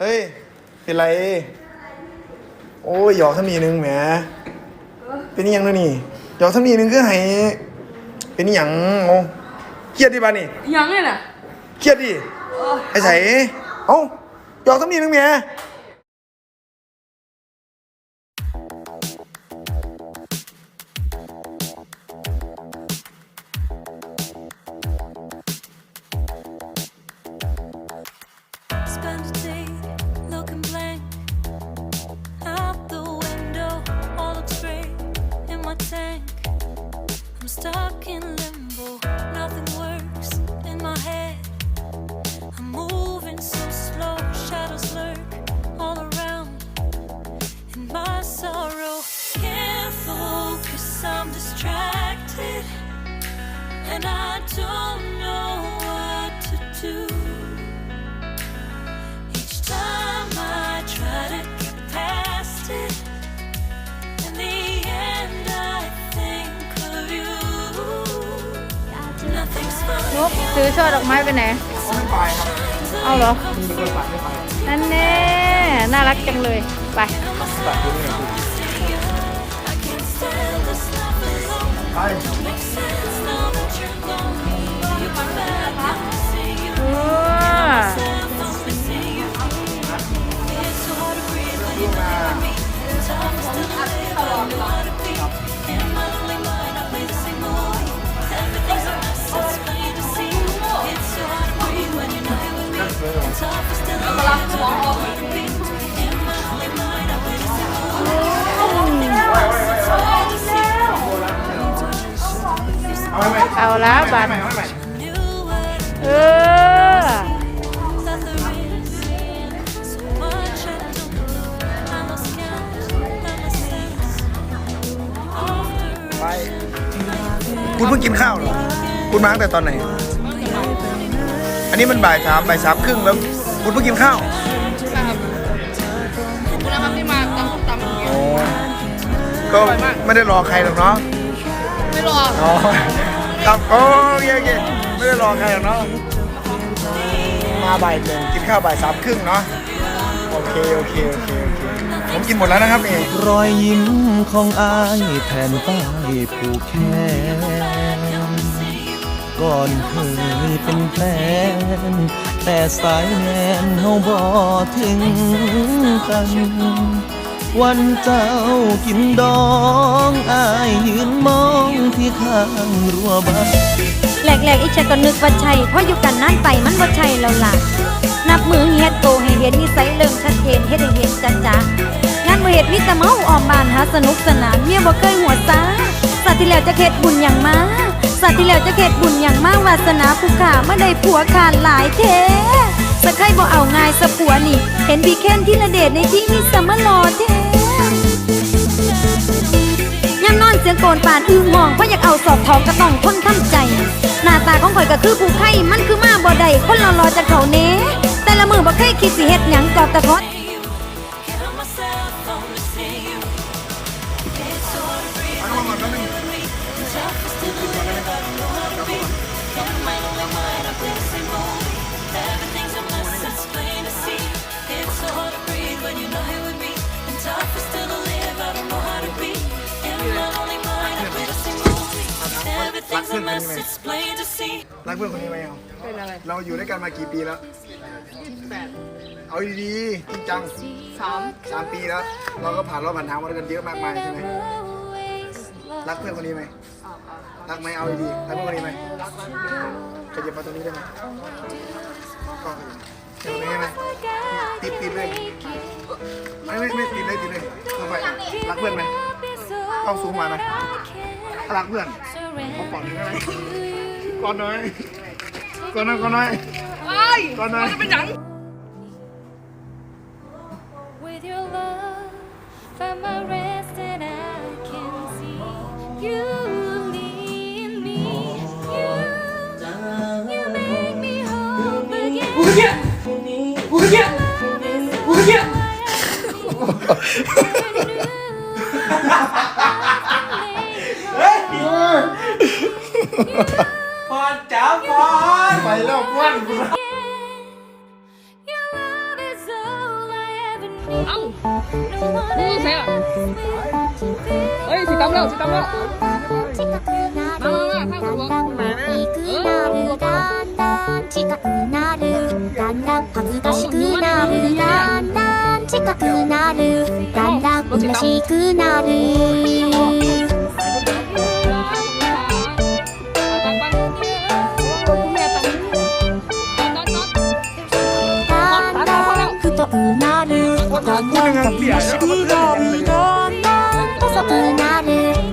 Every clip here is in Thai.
เฮ้ย เป็นไร โอ้ยหยอกทำนีนึงแหม เป็นอิหยังเนาะนี่หยอกทำนีนึงคือให้ เป็นอิหยังโอ้เครียดดิบ้านี่ยังไงน่ะเครียดดิไอ้ใส่เอ้าหยอกทำนีนึงแหม นกซื้อช่อดอกไม้ไปไหนเอาเหรอนั่นแน่ น่ารักจังเลย ไป I can't stand this life alone. ไป เอาไหมเอาละบัตรเอาไหม Knew what เออไปคุณเพิ่งกินข้าวเหรอ คุณมาตั้งแต่ตอนไหน อันนี้มันบ่ายสามบ่ายสามครึ่งแล้ว คุณเพิ่งกินข้าวขอบคุณนะครับที่มาตำตำอย่างเงี้ยโอ้ก็ไม่ได้รอใครหรอกเนาะไม่รออ๋อครับโอเคโอเคไม่ได้รอใครหรอกเนาะมาบ่ายหนึ่งกินข้าวบ่ายสามครึ่งเนาะโอเคโอเคโอเคโอเคผมกินหมดแล้วนะครับนี่รอยยิ้มของอายแทนป้ายผูกแขนก่อนเคยเป็นแฟน แต่สายแนนเฮาบ่ถึงกัน วันเจ้ากินดองอายยืนมองที่ข้างรั้วบ้านแหลกๆอีฉันก็นึกว่าใช่เพราะอยู่กันนานไปมันบ่ใช่แล้วล่ะ นับมือเฮ็ดโตให้เห็นนิสัยเริ่มชัดเจนเฮ็ดให้เห็นจ้าจ้างานบ่เฮ็ดมีแต่เมาออมบ้านหาสนุกสนานเมียบ่เคยหัวซาสัตว์ที่แล้วจะเฮ็ดบุญอย่างมา สัตว์ที่แล้วจะเฮ็ดบุญอย่างมากวาสนาผู้ขาเมื่อได้ผัวขาดหลายเทสะใครบ่เอาง่ายสะผัวนี่ เห็นพี่แค้นที่ระเดชในที่นี่สมรอเทยามนอนเสียงโกนป่านอื้อมองเพราะอยากเอาศอกทองก็ต้องทนทำใจ หน้าตาของข่อยก็คือผู้ไข่มันคือมาบ่ได้คนรอๆจากเขาเน้แต่ละมือบ่เคยคิดสิเฮ็ดหยังตอบแต่ขอ Everything's a mess, it's plain to see. รักเพื่อนคนนี้ไหมเอาเป็นอะไรเราอยู่ด้วยกันมากี่ปีแล้ว แปดเอาดีๆจริงจังสามสามปีแล้ว เราก็ผ่านรอบผ่านทางมาด้วยกันเยอะมากมายใช่ไหมรักเพื่อนคนนี้ไหมรักไหมเอาดีๆรักเพื่อนคนนี้ไหมขยับมาตรงนี้ได้ไหมก็ขยับตรงนี้ได้ไหมติดติดเลยไม่ไม่ไม่ติดเลยติดเลยลงไปรักเพื่อนไหม เอาสูงมาไหมรักเพื่อน เขาก่อนได้ไหมก่อนหน่อยก่อนหน่อยก่อนหน่อยไอ้ยก่อนหน่อยมันเป็นหยัง With your love, find my rest ăn ngu thế à ơi chị tắm đâu chị tắm đâu mà mà mà sao không mẹ ừ うなるだんだん恥ずかしくなるだんだん近くなる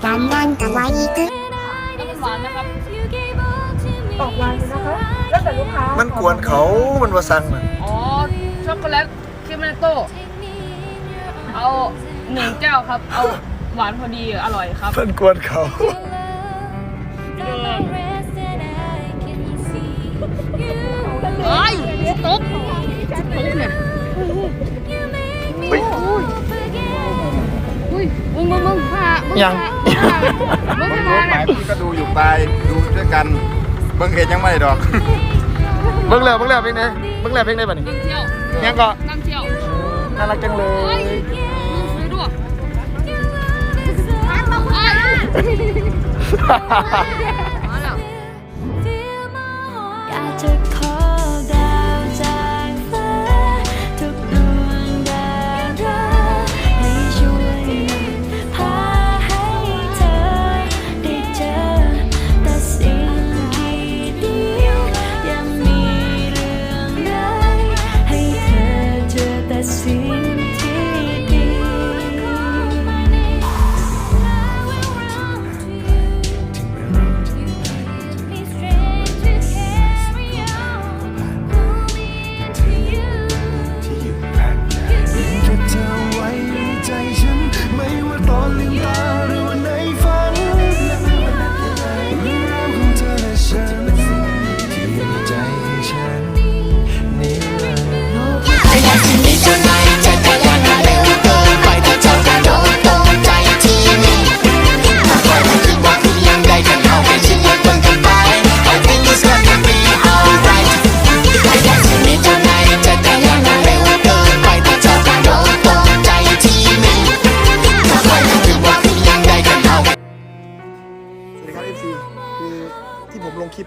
だんだん虚しくなる だんだん太くなるだんだん寂しくなるだんだん細くなるだんだん可愛く มันกวนเขามันว่าสั่งน่ะ อ๋อ ช็อกโกแลตครีมเมนโต้ เอาหนึ่งแก้วครับ เอาหวานพอดีอร่อยครับ มันกวนเขา เ ยังมึงเบิ่งพารูปหมพี่ก็ดูอยู่ไปดูด้วยกันเบิ่งเห็นยังไม่ดอกเบิ่งแล้วเบิ่งแล้วเพลงไหนเบิ่งแล้วเพลงไหนบัดนี้นั่งเที่ยวยังก็นั่งเที่ยวน่ารักจังเลเฮ้ยยมึงซื้อด้วย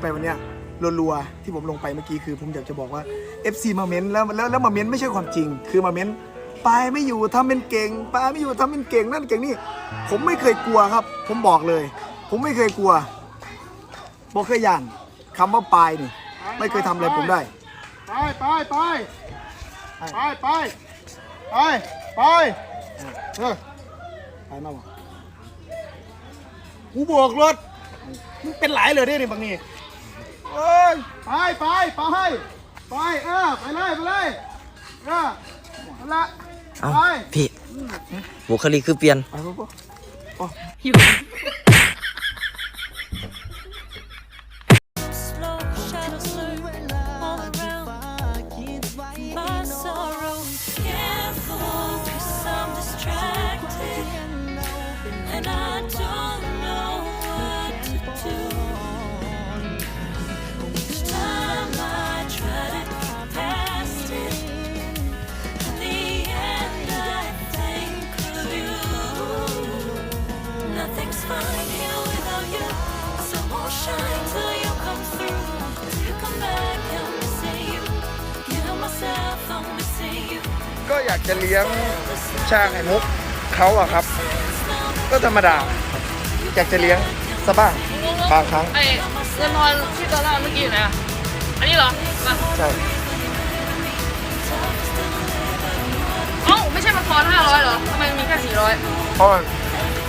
ไปวันเนี้ยรัวๆที่ผมลงไปเมื่อกี้คือผมอยากจะบอกว่า FC มาเม้นแล้วแล้วแล้วมาเม้นไม่ใช่ความจริง คือมาเม้นปายไม่อยู่ทำเป็นเก่งปายไม่อยู่ทำเป็นเก่งนั่นเก่งนี่ผมไม่เคยกลัวครับ ผมบอกเลย ผมไม่เคยกลัวบอกเคยย่านคำว่าปายนี่ไม่เคยทำอะไรผมได้ไปไปไปไปไปไปไปเออไปมากกว่ากูบอกรถมึงเป็นหลายเลยเนี่ยนี่บางนี่ เอ้ยไปไปไปไปเออไปเลยไปเลยเออนั่นละเอ้าไปพี่บุคลิกคือเปลี่ยน ไปปุ๊บปุ๊บ เลี้ยงชาไข่มุกเขาอะครับ ก็ธรรมดาอยากจะเลี้ยงซะบ้าง บางครั้ง ไอ้เงินทอนที่ตัวเราเมื่อกี้อยู่ไหนอะ อันนี้เหรอมาใช่เอ้าไม่ใช่มาทอนห้าร้อยเหรอทำไมมีแค่สี่ร้อยเพราะว่า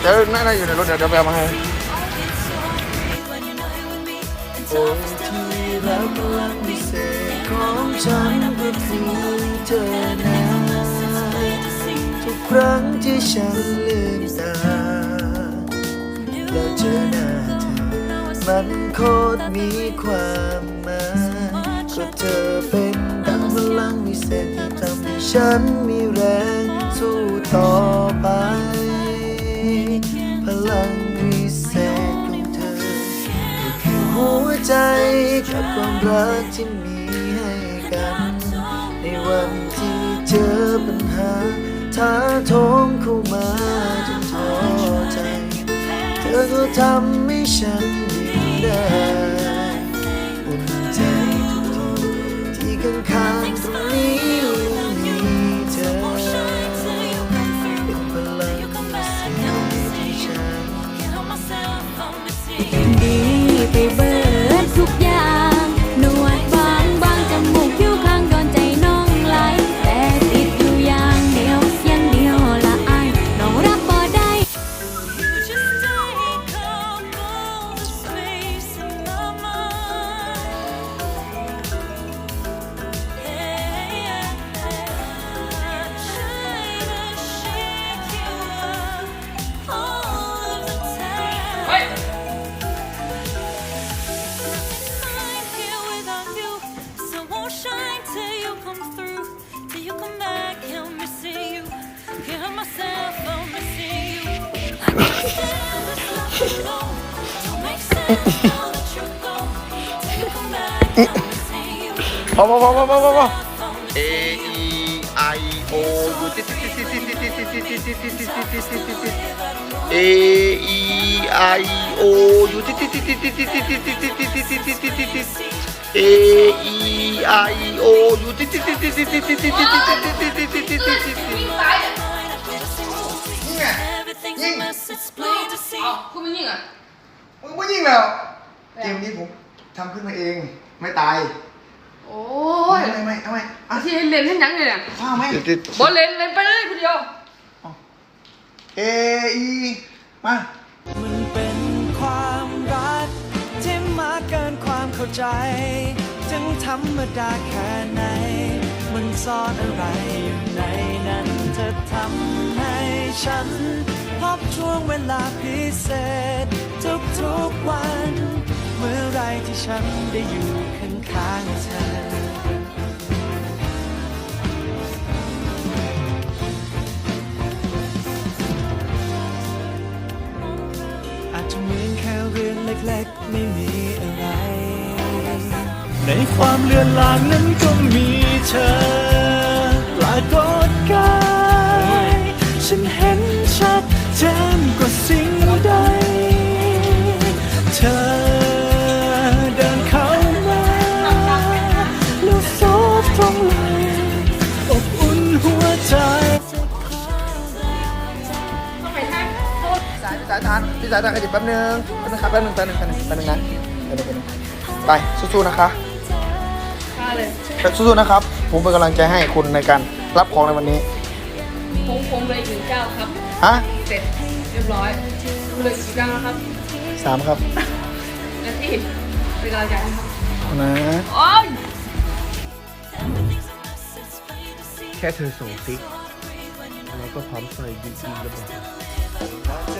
เดี๋ยวน่าอยู่ในรถเดี๋ยวเดี๋ยวไปเอามาให้ When you're not here with me, and โอ้ที่รักพลังพิเศษของฉันก็คือเธอนะ ทุกครั้งที่ฉันลืมตา แล้วเจอหน้าเธอ มันโคตรมีความหมายก็เธอเป็นดังพลังวิเศษที่ทำให้ฉันมีแรงสู้ต่อไป พลังวิเศษของเธอก็คือหัวใจกับความรักที่มีให้กัน ในวันที่เจอปัญญหา ท้าโถมเข้ามาจนท้อใจ เธอก็ทำให้ฉันยิ้มได้ Ó, ó, ó, ó, ó, ó. E, I, I, O. E, I, I, O. E, I, I, O. Menina. Menina. Ó, com menina. ม่ยิงอะมึงไม่ยิงแล้ว เกมนี้ผมทำขึ้นมาเอง ไม่ตาย โอ้ไม่ยไม่ไม่เอาไม่อาที่ให้เล่นให้หยังเนี่ยข้าวไหมบอลเล่นเล่นไปเลยคนเดียว A E มา มันเป็นความรักที่มากเกินความเข้าใจ ถึงธรรมดาแค่ไหน มันซ่อนอะไรอยู่ในนั้นจะทำให้ฉันพบช่วงเวลาพิเศษ ทุกๆวัน เมื่อไรที่ฉันได้อยู่ข้างๆเธอ อาจจะเหมือนแค่เรื่องเล็กๆ ไม่มีอะไร ในความเลือนลางนั้นก็มีเธอปรากฏกาย ฉันเห็นชัดเจนายสายทานพี่สายทานขยิบแป๊บนึงแป๊บนึงครับแป๊บนึงแป๊บนึงแป๊บนึงแป๊บนึงนะแป๊บนึงแป๊บนึงไปสู้ๆนะคะมาเลยสู้ๆนะครับ ผมเป็นกำลังใจให้คุณในการรับของในวันนี้ผมผมเลยหนึ่งเก้าครับฮะเสร็จเรียบร้อยเหลยกี่เก้าแล้วครับสามครับนาทีเป็นกำลังใจให้ครับนะโอ้ยแค่เธอส่งซิกเราก็พร้อมใส่ยิงยิงระเบิด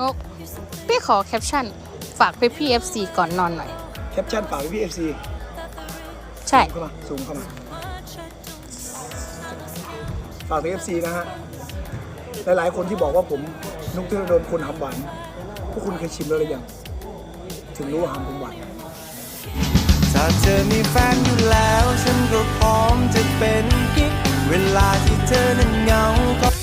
งกพี่ขอแคปชั่น ฝากพี่พี่เอฟซีก่อนนอนหน่อย แคปชั่นฝากพี่เอฟซีใช่เข้ามาซูมเข้ามาฝากพี่เอฟซีนะฮะหลายๆคนที่บอกว่าผมนุกเทอโดนคนหำหวานพวกคุณเคยชิมแล้วหรือยัง ถึงรู้ว่าหำผมหวาน ถ้าเธอมีแฟนอยู่แล้ว ฉันก็พร้อมจะเป็นกิ๊ก เวลาที่เธอนั้นเหงาก็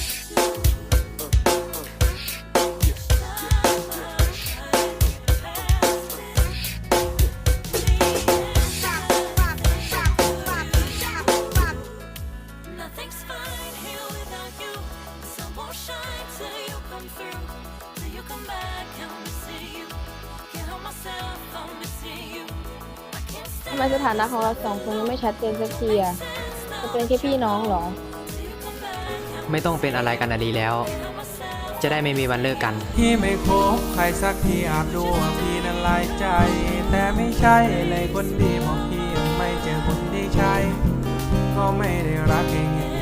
ำไมสถานะของเราสองคนยังไม่ชัดเจนสักทีอะจะเป็นแค่พี่น้องเหรอ ไม่ต้องเป็นอะไรกันอะดีแล้ว จะได้ไม่มีวันเลิกกัน พี่ไม่คบใครสักทีอาจดูว่าพี่นั้นหลายใจ แต่ไม่ใช่เลยคนดีบอกพี่ยังไม่เจอคนที่ใช่ ก็ไม่ได้รักเอง